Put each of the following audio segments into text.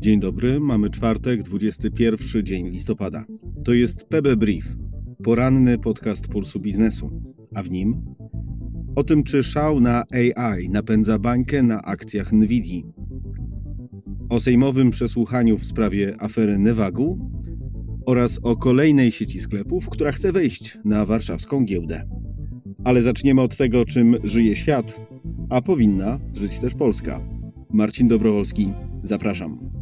Dzień dobry, mamy czwartek, 21 dzień listopada. To jest PB Brief, poranny podcast Pulsu Biznesu, a w nim o tym, czy szał na AI napędza bańkę na akcjach Nvidia, o sejmowym przesłuchaniu w sprawie afery Nevagu oraz o kolejnej sieci sklepów, która chce wejść na warszawską giełdę. Ale zaczniemy od tego, czym żyje świat, a powinna żyć też Polska. Marcin Dobrowolski, zapraszam.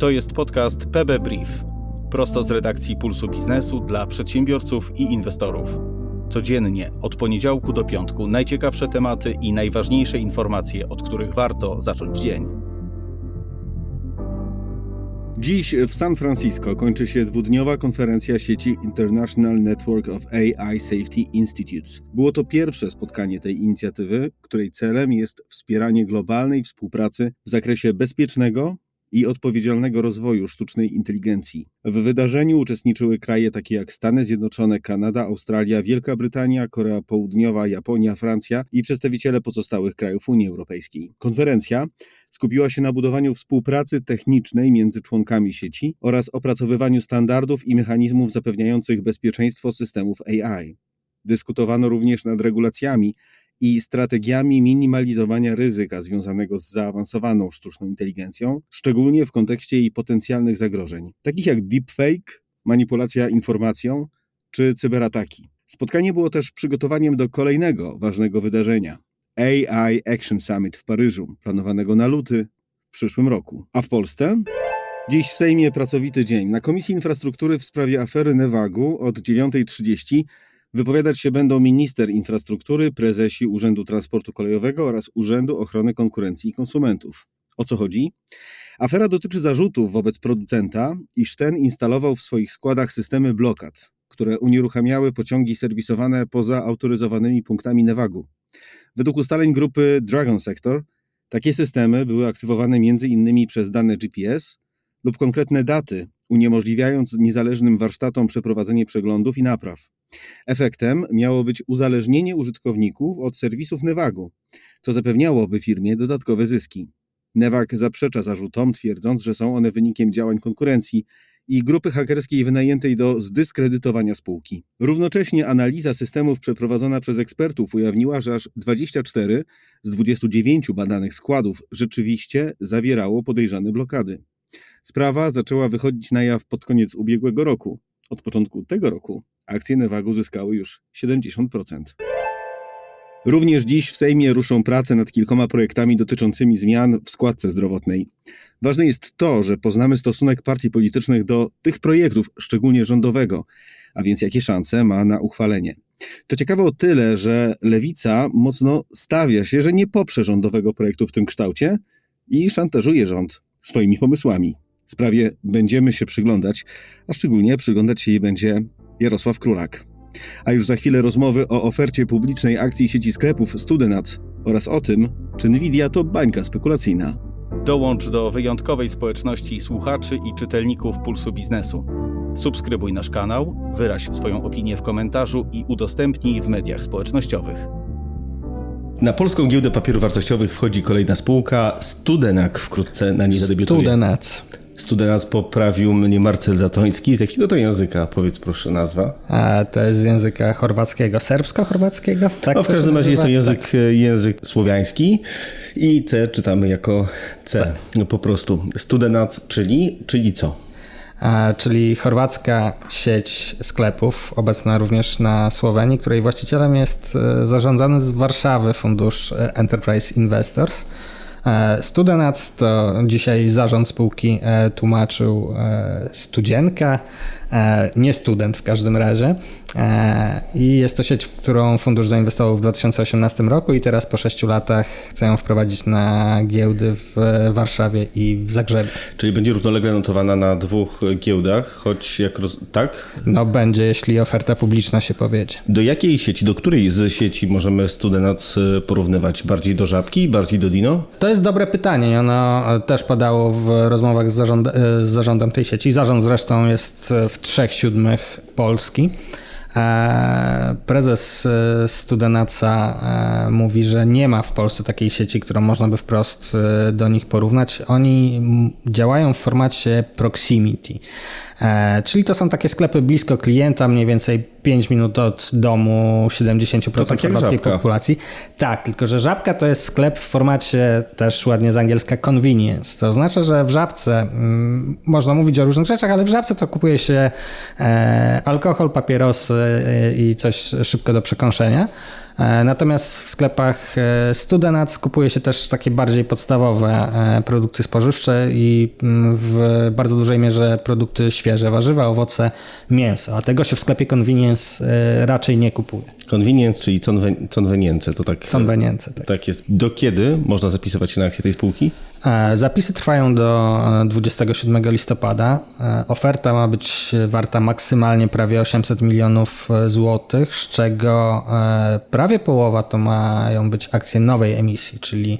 To jest podcast PB Brief. Prosto z redakcji Pulsu Biznesu dla przedsiębiorców i inwestorów. Codziennie, od poniedziałku do piątku, najciekawsze tematy i najważniejsze informacje, od których warto zacząć dzień. Dziś w San Francisco kończy się dwudniowa konferencja sieci International Network of AI Safety Institutes. Było to pierwsze spotkanie tej inicjatywy, której celem jest wspieranie globalnej współpracy w zakresie bezpiecznego, i odpowiedzialnego rozwoju sztucznej inteligencji. W wydarzeniu uczestniczyły kraje takie jak Stany Zjednoczone, Kanada, Australia, Wielka Brytania, Korea Południowa, Japonia, Francja i przedstawiciele pozostałych krajów Unii Europejskiej. Konferencja skupiła się na budowaniu współpracy technicznej między członkami sieci oraz opracowywaniu standardów i mechanizmów zapewniających bezpieczeństwo systemów AI. Dyskutowano również nad regulacjami i strategiami minimalizowania ryzyka związanego z zaawansowaną sztuczną inteligencją, szczególnie w kontekście jej potencjalnych zagrożeń, takich jak deepfake, manipulacja informacją czy cyberataki. Spotkanie było też przygotowaniem do kolejnego ważnego wydarzenia AI Action Summit w Paryżu, planowanego na luty w przyszłym roku. A w Polsce? Dziś w Sejmie pracowity dzień. Na Komisji Infrastruktury w sprawie afery Nevagu od 9.30 Wypowiadać się będą minister infrastruktury, prezesi Urzędu Transportu Kolejowego oraz Urzędu Ochrony Konkurencji i Konsumentów. O co chodzi? Afera dotyczy zarzutów wobec producenta, iż ten instalował w swoich składach systemy blokad, które unieruchamiały pociągi serwisowane poza autoryzowanymi punktami Nevagu. Według ustaleń grupy Dragon Sector, takie systemy były aktywowane m.in. przez dane GPS lub konkretne daty, uniemożliwiając niezależnym warsztatom przeprowadzenie przeglądów i napraw. Efektem miało być uzależnienie użytkowników od serwisów Nevagu, co zapewniałoby firmie dodatkowe zyski. Nevag zaprzecza zarzutom, twierdząc, że są one wynikiem działań konkurencji i grupy hakerskiej wynajętej do zdyskredytowania spółki. Równocześnie analiza systemów przeprowadzona przez ekspertów ujawniła, że aż 24 z 29 badanych składów rzeczywiście zawierało podejrzane blokady. Sprawa zaczęła wychodzić na jaw pod koniec ubiegłego roku. Od początku tego roku akcje Nevagu zyskały już 70%. Również dziś w Sejmie ruszą prace nad kilkoma projektami dotyczącymi zmian w składce zdrowotnej. Ważne jest to, że poznamy stosunek partii politycznych do tych projektów, szczególnie rządowego, a więc jakie szanse ma na uchwalenie. To ciekawe o tyle, że lewica mocno stawia się, że nie poprze rządowego projektu w tym kształcie i szantażuje rząd swoimi pomysłami. Sprawie będziemy się przyglądać, a szczególnie przyglądać się jej będzie Jarosław Królak. A już za chwilę rozmowy o ofercie publicznej akcji sieci sklepów Studenac oraz o tym, czy Nvidia to bańka spekulacyjna. Dołącz do wyjątkowej społeczności słuchaczy i czytelników Pulsu Biznesu. Subskrybuj nasz kanał, wyraź swoją opinię w komentarzu i udostępnij w mediach społecznościowych. Na polską giełdę papierów wartościowych wchodzi kolejna spółka. Studenak wkrótce na niej zadebiutuje. Studenac. Studenac poprawił mnie Marcel Zatoński. Z jakiego to języka, powiedz proszę nazwa? A, to jest z języka chorwackiego, serbsko-chorwackiego? Tak no, w każdym razie jest to język, tak. język słowiański i C czytamy jako C, C. No, po prostu. Studenac, czyli, czyli co? A, czyli chorwacka sieć sklepów, obecna również na Słowenii, której właścicielem jest e, zarządzany z Warszawy fundusz e, Enterprise Investors. E, Studenac to dzisiaj zarząd spółki e, tłumaczył e, studzienka, nie student w każdym razie. I jest to sieć, w którą fundusz zainwestował w 2018 roku i teraz po 6 latach chce ją wprowadzić na giełdy w Warszawie i w Zagrzebiu. Czyli będzie równolegle notowana na dwóch giełdach, choć jak roz... tak? No będzie, jeśli oferta publiczna się powiedzie. Do jakiej sieci, do której z sieci możemy Studenac porównywać? Bardziej do Żabki, bardziej do Dino? To jest dobre pytanie i ono też padało w rozmowach z, zarząd, z zarządem tej sieci. Zarząd zresztą jest w trzech siódmych Polski. E, prezes e, Studenaca e, mówi, że nie ma w Polsce takiej sieci, którą można by wprost do nich porównać. Oni działają w formacie proximity. Czyli to są takie sklepy blisko klienta, mniej więcej 5 minut od domu 70% tak chorwackiej populacji. Tak, tylko że żabka to jest sklep w formacie też ładnie z angielska convenience, co oznacza, że w żabce mm, można mówić o różnych rzeczach, ale w żabce to kupuje się e, alkohol, papierosy e, i coś szybko do przekąszenia. E, natomiast w sklepach e, Studenac kupuje się też takie bardziej podstawowe e, produkty spożywcze i mm, w bardzo dużej mierze produkty świeże, warzywa, owoce, mięso, a tego się w sklepie Convenience raczej nie kupuje. Convenience, czyli convenience, to tak. Convenience, tak. tak jest. Do kiedy można zapisywać się na akcję tej spółki? Zapisy trwają do 27 listopada. Oferta ma być warta maksymalnie prawie 800 milionów złotych, z czego prawie prawie połowa to mają być akcje nowej emisji, czyli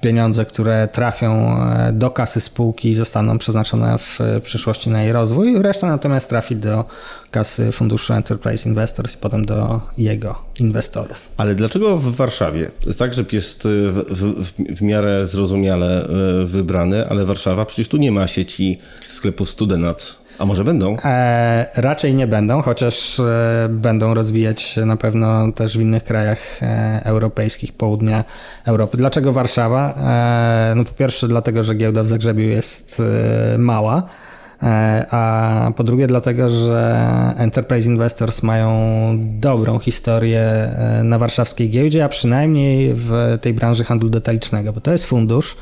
pieniądze, które trafią e, do kasy spółki zostaną przeznaczone w przyszłości na jej rozwój. Reszta natomiast trafi do kasy funduszu Enterprise Investors i potem do jego inwestorów. Ale dlaczego w Warszawie? Zagrzeb jest w, w, w miarę zrozumiale e, wybrany, ale Warszawa przecież tu nie ma sieci sklepów Studenac. A może będą? E, raczej nie będą, chociaż e, będą rozwijać się na pewno też w innych krajach e, europejskich, południa Europy. Dlaczego Warszawa? E, no po pierwsze dlatego, że giełda w Zagrzebiu jest e, mała, e, a po drugie dlatego, że Enterprise Investors mają dobrą historię na warszawskiej giełdzie, a przynajmniej w tej branży handlu detalicznego, bo to jest fundusz,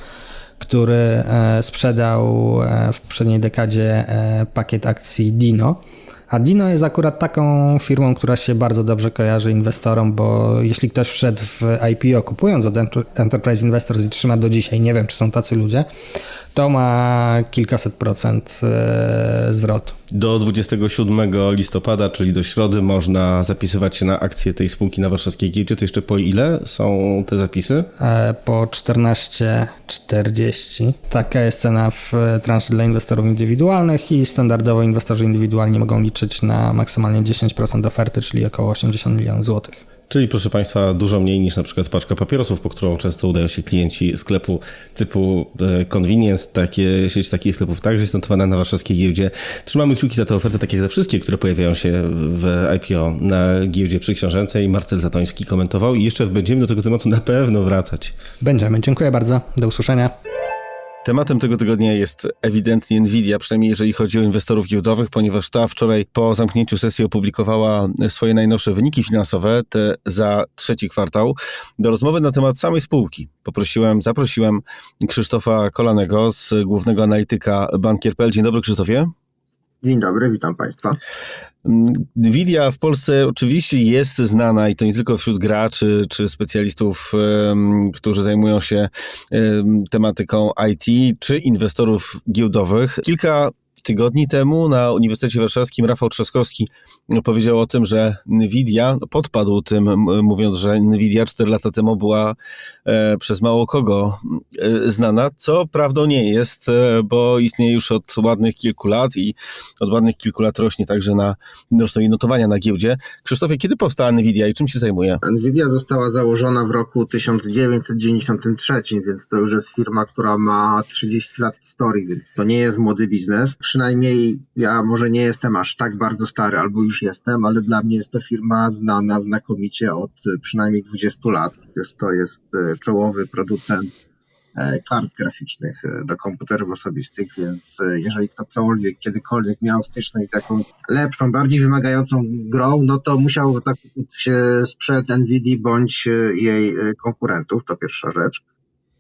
który e, sprzedał e, w poprzedniej dekadzie e, pakiet akcji Dino. A Dino jest akurat taką firmą, która się bardzo dobrze kojarzy inwestorom, bo jeśli ktoś wszedł w IPO kupując od Enterprise Investors i trzyma do dzisiaj, nie wiem czy są tacy ludzie, to ma kilkaset procent zwrotu. Do 27 listopada, czyli do środy, można zapisywać się na akcje tej spółki na warszawskiej giełdzie. To jeszcze po ile są te zapisy? E, po 14,40. Taka jest cena w transzy dla inwestorów indywidualnych i standardowo inwestorzy indywidualni mogą liczyć na maksymalnie 10% oferty, czyli około 80 milionów złotych. Czyli proszę Państwa, dużo mniej niż na przykład paczka papierosów, po którą często udają się klienci sklepu typu e, convenience. Takie, sieć takich sklepów także jest notowana na warszawskiej giełdzie. Trzymamy kciuki za tę ofertę, tak jak za wszystkie, które pojawiają się w IPO na giełdzie przyksiążęcej. Marcel Zatoński komentował i jeszcze będziemy do tego tematu na pewno wracać. Będziemy. Dziękuję bardzo. Do usłyszenia. Tematem tego tygodnia jest ewidentnie Nvidia, przynajmniej jeżeli chodzi o inwestorów giełdowych, ponieważ ta wczoraj po zamknięciu sesji opublikowała swoje najnowsze wyniki finansowe, te za trzeci kwartał. Do rozmowy na temat samej spółki poprosiłem, zaprosiłem Krzysztofa Kolanego z głównego analityka Bankier.pl. Dzień dobry Krzysztofie. Dzień dobry, witam Państwa. Nvidia w Polsce oczywiście jest znana i to nie tylko wśród graczy czy specjalistów, którzy zajmują się tematyką IT, czy inwestorów giełdowych. Kilka tygodni temu na Uniwersytecie Warszawskim Rafał Trzaskowski powiedział o tym, że Nvidia podpadł tym, mówiąc, że Nvidia 4 lata temu była e, przez mało kogo e, znana, co prawdą nie jest, e, bo istnieje już od ładnych kilku lat i od ładnych kilku lat rośnie także na rosną notowania na giełdzie. Krzysztofie, kiedy powstała Nvidia i czym się zajmuje? Nvidia została założona w roku 1993, więc to już jest firma, która ma 30 lat historii, więc to nie jest młody biznes przynajmniej ja może nie jestem aż tak bardzo stary, albo już jestem, ale dla mnie jest to firma znana znakomicie od e, przynajmniej 20 lat. Przecież to jest e, czołowy producent e, kart graficznych do komputerów osobistych, więc jeżeli ktokolwiek kiedykolwiek miał styczność taką lepszą, bardziej wymagającą grą, no to musiał zakupić się sprzed NVIDIA bądź jej konkurentów, to pierwsza rzecz.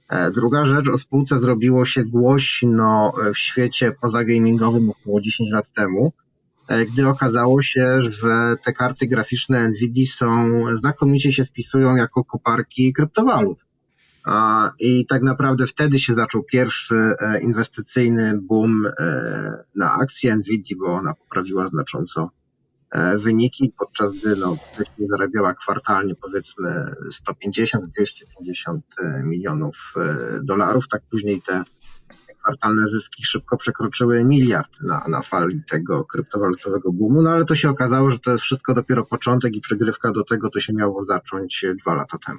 E, druga rzecz, o spółce zrobiło się głośno e, w świecie pozagamingowym około 10 lat temu, e, gdy okazało się, że te karty graficzne NVIDIA są, znakomicie się wpisują jako koparki kryptowalut. I tak naprawdę wtedy się zaczął pierwszy inwestycyjny boom na akcje NVIDIA, bo ona poprawiła znacząco wyniki, podczas gdy no, wcześniej zarabiała kwartalnie powiedzmy 150-250 e, milionów e, dolarów, tak później te kwartalne zyski szybko przekroczyły miliard na, na fali tego kryptowalutowego boomu, no ale to się okazało, że to jest wszystko dopiero początek i przygrywka do tego, co się miało zacząć dwa lata temu.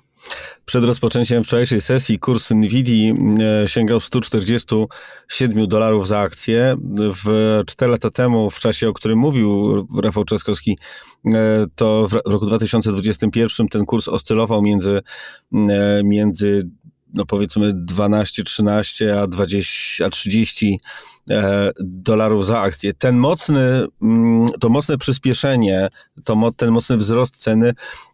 Przed rozpoczęciem wczorajszej sesji kurs Nvidia e, sięgał 147 dolarów za akcję. W 4 lata temu, w czasie, o którym mówił Rafał Trzaskowski, e, to w roku 2021 ten kurs oscylował między, e, między no powiedzmy 12, 13, a 20, a 30 dolarów za akcję. Ten mocny, mm, to mocne przyspieszenie, to, ten mocny wzrost ceny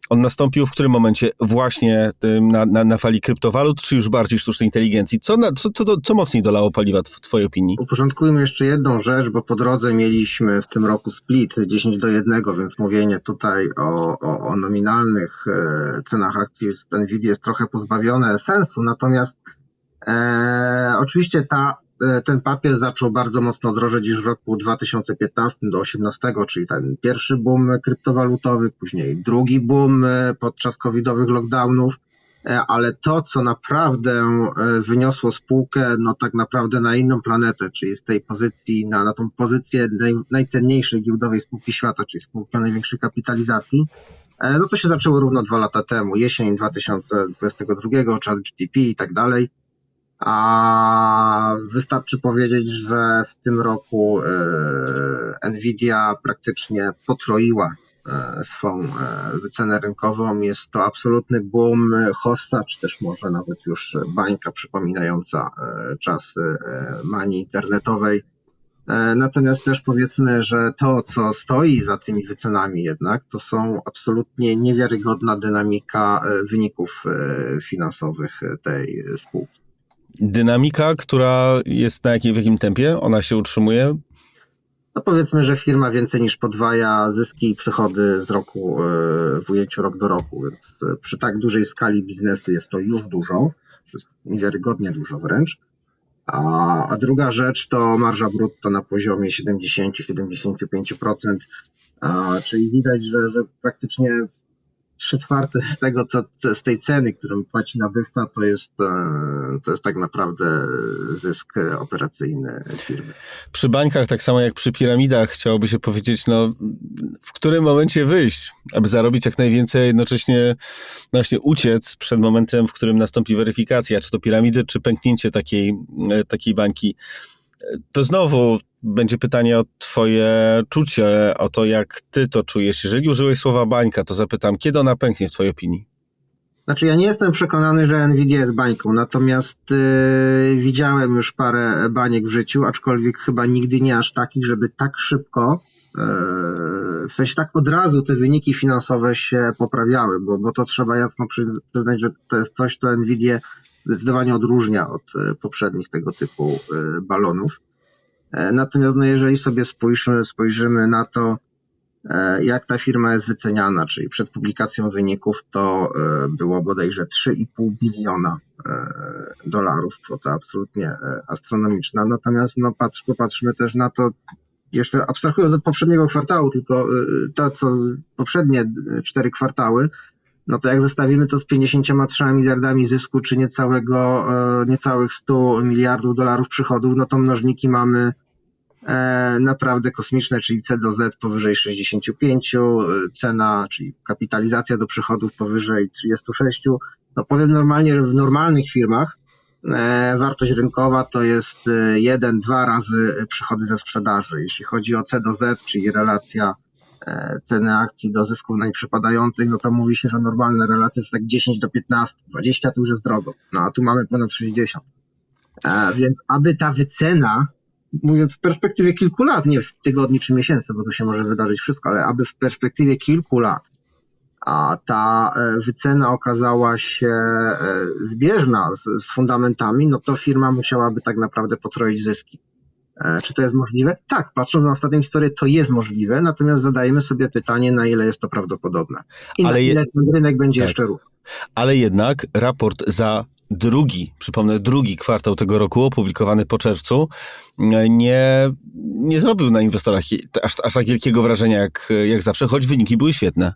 on nastąpił w którym momencie? Właśnie na, na, na fali kryptowalut, czy już bardziej sztucznej inteligencji? Co, na, co, co, co mocniej dolało paliwa w Twojej opinii? Uporządkujmy jeszcze jedną rzecz, bo po drodze mieliśmy w tym roku split 10 do 1, więc mówienie tutaj o, o, o nominalnych e, cenach akcji z Nvidia jest trochę pozbawione sensu, natomiast e, oczywiście ta ten papier zaczął bardzo mocno drożeć już w roku 2015 do 2018, czyli ten pierwszy boom kryptowalutowy, później drugi boom e, podczas covidowych lockdownów, e, ale to, co naprawdę wyniosło spółkę, no tak naprawdę na inną planetę, czyli z tej pozycji, na, na tą pozycję naj, najcenniejszej giełdowej spółki świata, czyli spółki o największej kapitalizacji, no to się zaczęło równo dwa lata temu, jesień 2022, czas GDP i tak dalej. A wystarczy powiedzieć, że w tym roku e, Nvidia praktycznie potroiła e, swą e, wycenę rynkową. Jest to absolutny boom hossa, czy też może nawet już bańka przypominająca czasy manii internetowej. Natomiast też powiedzmy, że to, co stoi za tymi wycenami jednak, to są absolutnie niewiarygodna dynamika wyników finansowych tej spółki dynamika, która jest na jakim, w jakim tempie ona się utrzymuje? No powiedzmy, że firma więcej niż podwaja zyski i przychody z roku e, w ujęciu rok do roku, więc e, przy tak dużej skali biznesu jest to już dużo, niewiarygodnie dużo wręcz. A, a druga rzecz to marża brutto na poziomie 70-75%, czyli widać, że, że praktycznie trzy czwarte z tego, co z tej ceny, którą płaci nabywca, to jest, e, to jest tak naprawdę zysk operacyjny firmy. Przy bańkach, tak samo jak przy piramidach, chciałoby się powiedzieć, no, w którym momencie wyjść, aby zarobić jak najwięcej, a jednocześnie no właśnie uciec przed momentem, w którym nastąpi weryfikacja, czy to piramidy, czy pęknięcie takiej, e, takiej bańki. To znowu będzie pytanie o Twoje czucie, o to, jak Ty to czujesz. Jeżeli użyłeś słowa bańka, to zapytam, kiedy ona pęknie w Twojej opinii? Znaczy, ja nie jestem przekonany, że Nvidia jest bańką, natomiast yy, widziałem już parę baniek w życiu, aczkolwiek chyba nigdy nie aż takich, żeby tak szybko, yy, w sensie tak od razu te wyniki finansowe się poprawiały, bo, bo to trzeba jasno przyznać, że to jest coś, co Nvidia zdecydowanie odróżnia od yy, poprzednich tego typu yy, balonów. E, natomiast no, jeżeli sobie spojrzymy, spojrzymy na to, e, jak ta firma jest wyceniana, czyli przed publikacją wyników to e, było bodajże 3,5 biliona dolarów, kwota absolutnie astronomiczna. Natomiast no, patrz, popatrzmy też na to, jeszcze abstrahując od poprzedniego kwartału, tylko to, co poprzednie cztery kwartały, no to jak zestawimy to z 53 miliardami zysku, czy niecałego, niecałych 100 miliardów dolarów przychodów, no to mnożniki mamy E, naprawdę kosmiczne, czyli C do Z powyżej 65, e, cena, czyli kapitalizacja do przychodów powyżej 36. No powiem normalnie, że w normalnych firmach e, wartość rynkowa to jest 1-2 razy przychody ze sprzedaży. Jeśli chodzi o C do Z, czyli relacja ceny akcji do zysków na przypadających, no to mówi się, że normalne relacje to tak 10 do 15, 20 to już jest drogo. No a tu mamy ponad 60. Więc aby ta wycena mówię w perspektywie kilku lat, nie w tygodni czy miesięcy, bo to się może wydarzyć wszystko, ale aby w perspektywie kilku lat a ta e, wycena okazała się e, zbieżna z, z fundamentami, no to firma musiałaby tak naprawdę potroić zyski. Czy to jest możliwe? Tak, patrząc na ostatnią historię, to jest możliwe, natomiast zadajemy sobie pytanie, na ile jest to prawdopodobne. I Ale na ile ten rynek będzie tak. jeszcze rósł. Ale jednak raport za drugi, przypomnę, drugi kwartał tego roku, opublikowany po czerwcu, nie, nie zrobił na inwestorach aż, aż tak wielkiego wrażenia jak, jak zawsze, choć wyniki były świetne.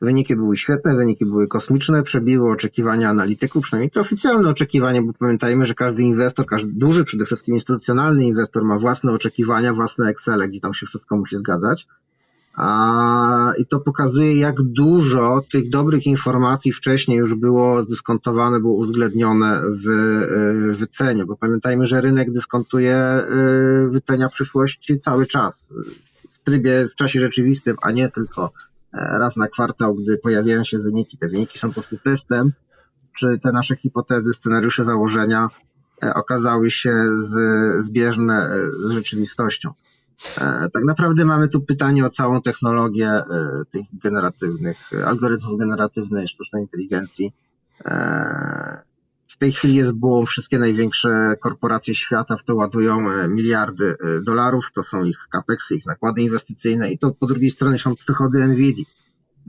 Wyniki były świetne, wyniki były kosmiczne, przebiły oczekiwania analityków, przynajmniej to oficjalne oczekiwania, bo pamiętajmy, że każdy inwestor, każdy duży, przede wszystkim instytucjonalny inwestor ma własne oczekiwania, własne Excel, i tam się wszystko musi zgadzać. A, I to pokazuje, jak dużo tych dobrych informacji wcześniej już było zdyskontowane, było uwzględnione w, y, w cenie, bo pamiętajmy, że rynek dyskontuje y, wycenia przyszłości cały czas w trybie, w czasie rzeczywistym, a nie tylko e, raz na kwartał, gdy pojawiają się wyniki. Te wyniki są po prostu testem, czy te nasze hipotezy, scenariusze, założenia e, okazały się z, zbieżne e, z rzeczywistością. E, Tak naprawdę mamy tu pytanie o całą technologię e, tych generatywnych, e, algorytmów generatywnej sztucznej inteligencji. W tej chwili jest boom, wszystkie największe korporacje świata w to ładują e, miliardy e, dolarów, to są ich capexy, ich nakłady inwestycyjne i to po drugiej stronie są przychody Nvidia.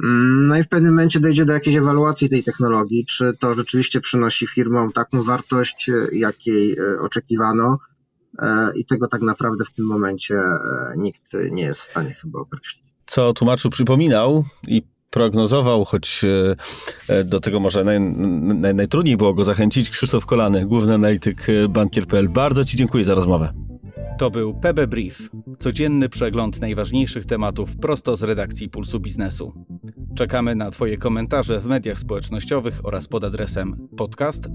Mm, No i w pewnym momencie dojdzie do jakiejś ewaluacji tej technologii, czy to rzeczywiście przynosi firmom taką wartość, e, jakiej oczekiwano, i tego tak naprawdę w tym momencie nikt nie jest w stanie chyba określić. Co tłumaczu przypominał i prognozował, choć e, e, do tego może naj, naj, najtrudniej było go zachęcić, Krzysztof Kolany, główny analityk e, Bankier.pl. Bardzo Ci dziękuję za rozmowę. To był PB Brief, codzienny przegląd najważniejszych tematów prosto z redakcji Pulsu Biznesu. Czekamy na Twoje komentarze w mediach społecznościowych oraz pod adresem podcast.